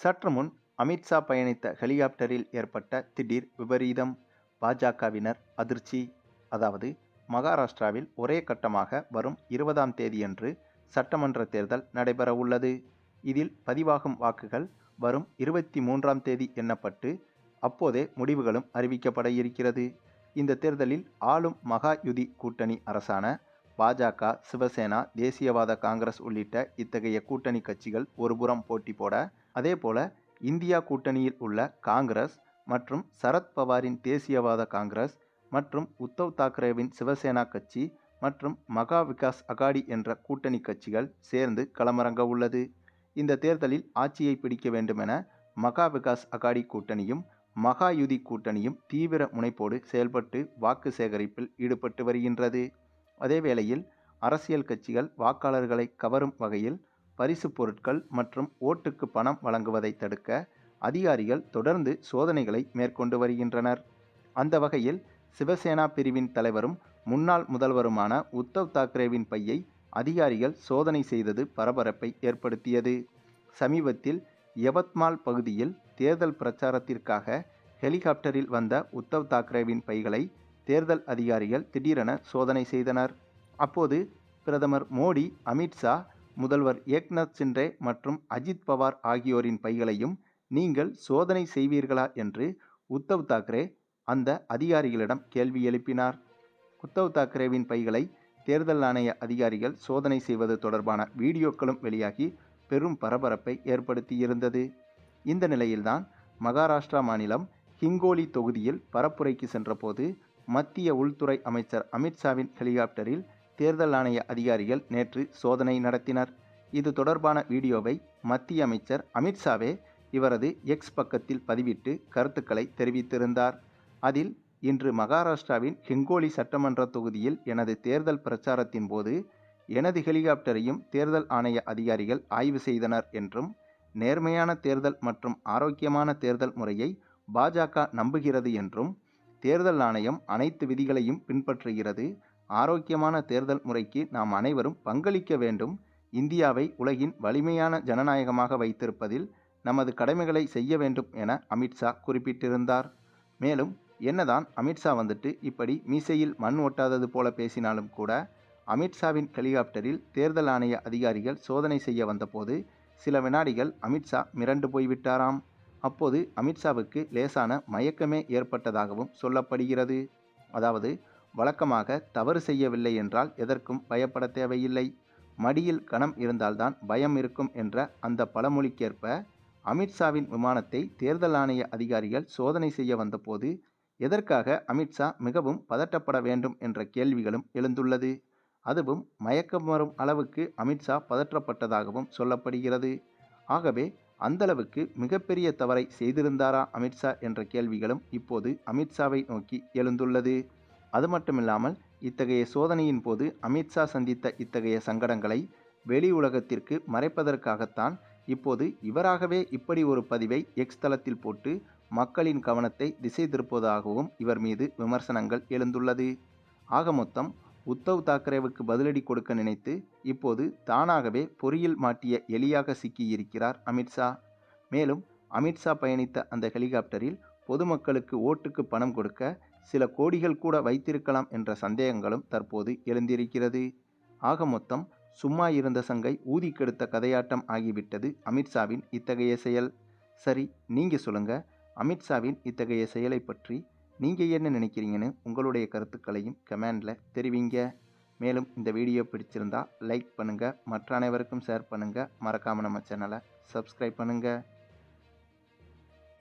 சற்று முன் அமித்ஷா பயணித்த ஹெலிகாப்டரில் ஏற்பட்ட திடீர் விபரீதம். பாஜகவினர் அதிர்ச்சி. அதாவது மகாராஷ்டிராவில் ஒரே கட்டமாக வரும் இருபதாம் தேதியன்று சட்டமன்ற தேர்தல் நடைபெறவுள்ளது இதில் பதிவாகும் வாக்குகள் வரும் இருபத்தி மூன்றாம் தேதி எண்ணப்பட்டு அப்போதே முடிவுகளும் அறிவிக்கப்பட இருக்கிறது. இந்த தேர்தலில் ஆளும் மகாயுதி கூட்டணி அரசான பாஜக சிவசேனா தேசியவாத காங்கிரஸ் உள்ளிட்ட இத்தகைய கூட்டணி கட்சிகள் ஒருபுறம் போட்டி போட அதேபோல இந்தியா கூட்டணியில் உள்ள காங்கிரஸ் மற்றும் சரத் பவாரின் தேசியவாத காங்கிரஸ் மற்றும் உத்தவ் தாக்கரேவின் சிவசேனா கட்சி மற்றும் மகா விகாஸ் அகாடி என்ற கூட்டணி கட்சிகள் சேர்ந்து களமிறங்க உள்ளது. இந்த தேர்தலில் ஆட்சியை பிடிக்க வேண்டுமென மகா விகாஸ் அகாடி கூட்டணியும் மகாயுதி கூட்டணியும் தீவிர முனைப்போடு செயல்பட்டு வாக்கு சேகரிப்பில் ஈடுபட்டு வருகின்றது. அதேவேளையில் அரசியல் கட்சிகள் வாக்காளர்களை கவரும் வகையில் பரிசு பொருட்கள் மற்றும் ஓட்டுக்கு பணம் வழங்குவதை தடுக்க அதிகாரிகள் தொடர்ந்து சோதனைகளை மேற்கொண்டு வருகின்றனர். அந்த வகையில் சிவசேனா பிரிவின் தலைவரும் முன்னாள் முதல்வருமான உத்தவ் தாக்கரேவின் பையை அதிகாரிகள் சோதனை செய்தது பரபரப்பை ஏற்படுத்தியது. சமீபத்தில் யவத்மால் பகுதியில் தேர்தல் பிரச்சாரத்திற்காக ஹெலிகாப்டரில் வந்த உத்தவ் தாக்கரேவின் பைகளை தேர்தல் அதிகாரிகள் திடீரென சோதனை செய்தனர். அப்போது பிரதமர் மோடி அமித்ஷா முதல்வர் ஏக்நாத் சிண்டே மற்றும் அஜித் பவார் ஆகியோரின் பைகளையும் நீங்கள் சோதனை செய்வீர்களா என்று உத்தவ் தாக்கரே அந்த அதிகாரிகளிடம் கேள்வி எழுப்பினார். உத்தவ் தாக்கரேவின் பைகளை தேர்தல் ஆணைய அதிகாரிகள் சோதனை செய்வது தொடர்பான வீடியோக்களும் வெளியாகி பெரும் பரபரப்பை ஏற்படுத்தியிருந்தது. இந்த நிலையில்தான் மகாராஷ்டிரா மாநிலம் ஹிங்கோலி தொகுதியில் பரப்புரைக்கு சென்றபோது மத்திய உள்துறை அமைச்சர் அமித்ஷாவின் ஹெலிகாப்டரில் தேர்தல் ஆணைய அதிகாரிகள் நேற்று சோதனை நடத்தினர். இது தொடர்பான வீடியோவை மத்திய அமைச்சர் அமித்ஷாவே இவரது எக்ஸ் பக்கத்தில் பதிவிட்டு கருத்துக்களை தெரிவித்திருந்தார். அதில் இன்று மகாராஷ்டிராவின் ஹிங்கோலி சட்டமன்ற தொகுதியில் எனது தேர்தல் பிரச்சாரத்தின் போது எனது ஹெலிகாப்டரையும் தேர்தல் ஆணைய அதிகாரிகள் ஆய்வு செய்தனர் என்றும் நேர்மையான தேர்தல் மற்றும் ஆரோக்கியமான தேர்தல் முறையை பாஜக நம்புகிறது என்றும் தேர்தல் ஆணையம் அனைத்து விதிகளையும் பின்பற்றுகிறது ஆரோக்கியமான தேர்தல் முறைக்கு நாம் அனைவரும் பங்களிக்க வேண்டும். இந்தியாவை உலகின் வலிமையான ஜனநாயகமாக வைத்திருப்பதில் நமது கடமைகளை செய்ய வேண்டும் என அமித்ஷா குறிப்பிட்டிருந்தார். மேலும் என்னதான் அமித்ஷா வந்துட்டு இப்படி மீசையில் மண் ஒட்டாதது போல பேசினாலும் கூட அமித்ஷாவின் ஹெலிகாப்டரில் தேர்தல் ஆணைய அதிகாரிகள் சோதனை செய்ய வந்தபோது சில வினாடிகள் அமித்ஷா மிரண்டு போய்விட்டாராம். அப்போது அமித்ஷாவுக்கு லேசான மயக்கமே ஏற்பட்டதாகவும் சொல்லப்படுகிறது. அதாவது வழக்கமாக தவறு செய்யவில்லை என்றால் எதற்கும் பயப்பட தேவையில்லை. மடியில் கணம் இருந்தால்தான் பயம் இருக்கும் என்ற அந்த பழமொழிக்கேற்ப அமித்ஷாவின் விமானத்தை தேர்தல் ஆணைய அதிகாரிகள் சோதனை செய்ய வந்தபோது எதற்காக அமித்ஷா மிகவும் பதட்டப்பட வேண்டும்? என்ற கேள்விகளும் எழுந்துள்ளது. அதுவும் மயக்கம் வரும் அளவுக்கு அமித்ஷா பதற்றப்பட்டதாகவும் சொல்லப்படுகிறது. ஆகவே அந்தளவுக்கு மிகப்பெரிய தவறை செய்திருந்தாரா அமித்ஷா என்ற கேள்விகளும் இப்போது அமித்ஷாவை நோக்கி எழுந்துள்ளது. அது மட்டுமில்லாமல் இத்தகைய சோதனையின் போது அமித்ஷா சந்தித்த இத்தகைய சங்கடங்களை வெளி உலகத்திற்கு மறைப்பதற்காகத்தான் இப்போது இவராகவே இப்படி ஒரு பதிவை எக்ஸ் தளத்தில் போட்டு மக்களின் கவனத்தை திசை திருப்பதாகவும் இவர் மீது விமர்சனங்கள் எழுந்துள்ளது. ஆக மொத்தம் உத்தவ் தாக்கரேவுக்கு பதிலடி கொடுக்க நினைத்து இப்போது தானாகவே பொறியில் மாட்டிய எலியாக சிக்கியிருக்கிறார் அமித்ஷா மேலும் அமித்ஷா பயணித்த அந்த ஹெலிகாப்டரில் பொதுமக்களுக்கு ஓட்டுக்கு பணம் கொடுக்க சில கோடிகள் கூட வைத்திருக்கலாம் என்ற சந்தேகங்களும் தற்போது எழுந்திருக்கிறது. ஆக மொத்தம் சும்மா இருந்த சங்கை ஊதி கெடுத்த கதையாட்டம் ஆகிவிட்டது அமித்ஷாவின் இத்தகைய செயல். சரி நீங்கள் சொல்லுங்கள் அமித்ஷாவின் இத்தகைய செயலை பற்றி நீங்கள் என்ன நினைக்கிறீங்கன்னு உங்களுடைய கருத்துக்களையும் கமெண்டில் தெரிவிங்க. மேலும் இந்த வீடியோ பிடிச்சிருந்தா லைக் பண்ணுங்கள் மற்ற அனைவருக்கும் ஷேர் பண்ணுங்கள் மறக்காமல் நம்ம சேனலை சப்ஸ்கிரைப் பண்ணுங்கள்